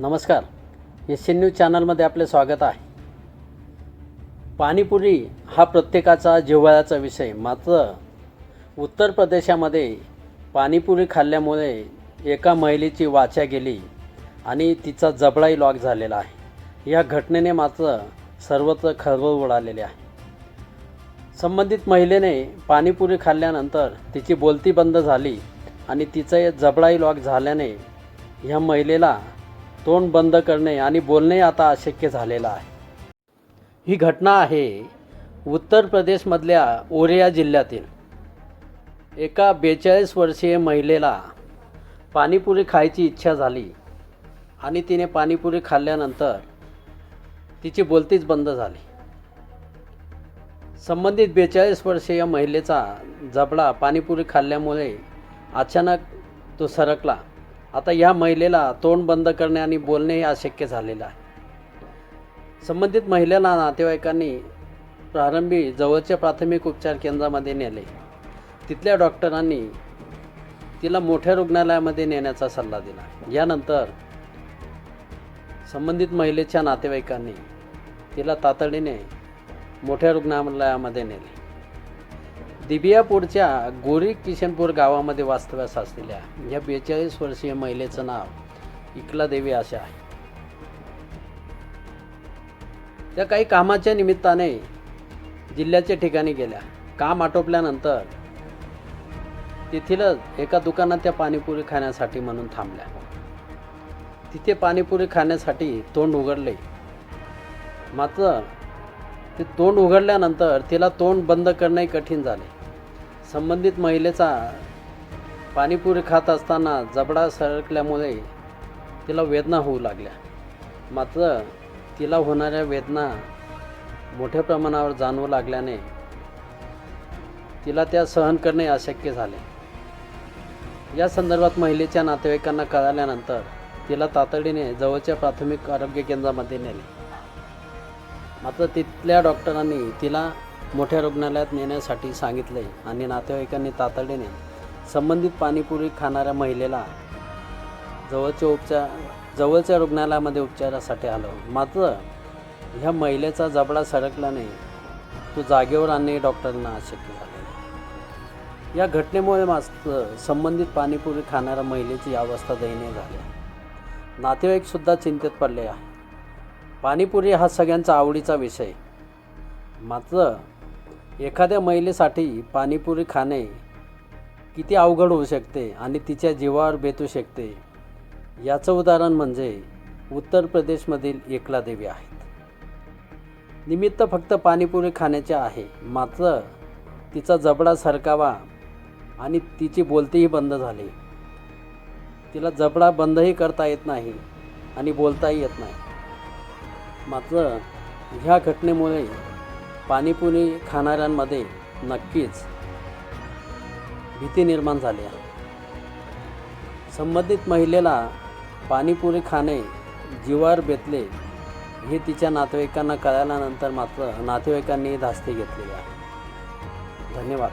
नमस्कार. S N news चॅनलमध्ये आपले स्वागत आहे. पाणीपुरी हा प्रत्येकाचा जिव्हाळ्याचा विषय. मात्र उत्तर प्रदेशामध्ये पाणीपुरी खाल्ल्यामुळे एका महिलेची वाचा गेली आणि तिचा जबडाही लॉक झालेला आहे. या घटनेने मात्र सर्वत्र खळबळ उडालेली आहे. संबंधित महिलेने पाणीपुरी खाल्ल्यानंतर तिची बोलती बंद झाली आणि तिचा जबडाही लॉक झाल्याने ह्या महिलेला तोंड बंद करणे आणि बोलणे आता अशक्य झालेलं आहे. ही घटना आहे उत्तर प्रदेशमधल्या ओरिया जिल्ह्यातील. एका बेचाळीस वर्षीय महिलेला पाणीपुरी खायची इच्छा झाली आणि तिने पाणीपुरी खाल्ल्यानंतर तिची बोलतीच बंद झाली. संबंधित बेचाळीस वर्षीय महिलेचा जबडा पाणीपुरी खाल्ल्यामुळे अचानक तो सरकला. आता या महिलेला तोंड बंद करणे आणि बोलणे हे अशक्य झालेलं आहे. संबंधित महिलेला नातेवाईकांनी प्रारंभी जवळच्या प्राथमिक उपचार केंद्रामध्ये नेले. तिथल्या डॉक्टरांनी तिला मोठ्या रुग्णालयामध्ये नेण्याचा सल्ला दिला. यानंतर संबंधित महिलेच्या नातेवाईकांनी तिला तातडीने मोठ्या रुग्णालयामध्ये नेले. दिबियापूरच्या गोरी किशनपूर गावामध्ये वास्तव्यास असलेल्या या बेचाळीस वर्षीय महिलेचं नाव इकला देवी असे आहे. त्या काही कामाच्या निमित्ताने जिल्ह्याच्या ठिकाणी गेल्या. काम आटोपल्यानंतर तेथीलच एका दुकानात त्या पाणीपुरी खाण्यासाठी म्हणून थांबल्या. तिथे पाणीपुरी खाण्यासाठी तोंड उघडले. मात्र ते तोंड उघडल्यानंतर तिला तोंड बंद करणे कठीण झाले. संबंधित महिलेचा पाणीपुरी खात असताना जबडा सरकल्यामुळे तिला वेदना होऊ लागल्या. मात्र तिला होणाऱ्या वेदना मोठ्या प्रमाणावर जाणवू लागल्याने तिला त्या सहन करणे अशक्य झाले. या संदर्भात महिलेच्या नातेवाईकांना कळाल्यानंतर तिला तातडीने जवळच्या प्राथमिक आरोग्य केंद्रामध्ये नेले. मात्र तिथल्या डॉक्टरांनी तिला मोठ्या रुग्णालयात नेण्यासाठी सांगितले आणि नातेवाईकांनी तातडीने संबंधित पाणीपुरी खाणाऱ्या महिलेला जवळच्या उपचार जवळच्या रुग्णालयामध्ये उपचारासाठी आलो. मात्र ह्या महिलेचा जबडा सरकल्याने तो जागेवर आणणे डॉक्टरांना अशक्य झाले. या घटनेमुळे मात्र संबंधित पाणीपुरी खाणाऱ्या महिलेची अवस्था दयनीय झाली. आहे. नातेवाईकसुद्धा चिंतेत पडले आहे. पाणीपुरी हा सगळ्यांचा आवडीचा विषय. मात्र एखाद्या महिलेसाठी पाणीपुरी खाणे किती अवघड होऊ शकते आणि तिच्या जीवावर बेतू शकते याचं उदाहरण म्हणजे उत्तर प्रदेशमधील एकला देवी आहेत. निमित्त फक्त पाणीपुरी खाण्याचे आहे मात्र तिचा जबडा सरकावा आणि तिची बोलतीही बंद झाली. तिला जबडा बंदही करता येत नाही आणि बोलताही येत नाही. मात्र ह्या घटनेमुळे पाणीपुरी खाणाऱ्यांमध्ये नक्कीच भीती निर्माण झाली आहे. संबंधित महिलेला पाणीपुरी खाणे जीवावर बेतले हे तिच्या नातेवाईकांना कळाल्यानंतर मात्र नातेवाईकांनी धास्ती घेतलेली आहे. धन्यवाद.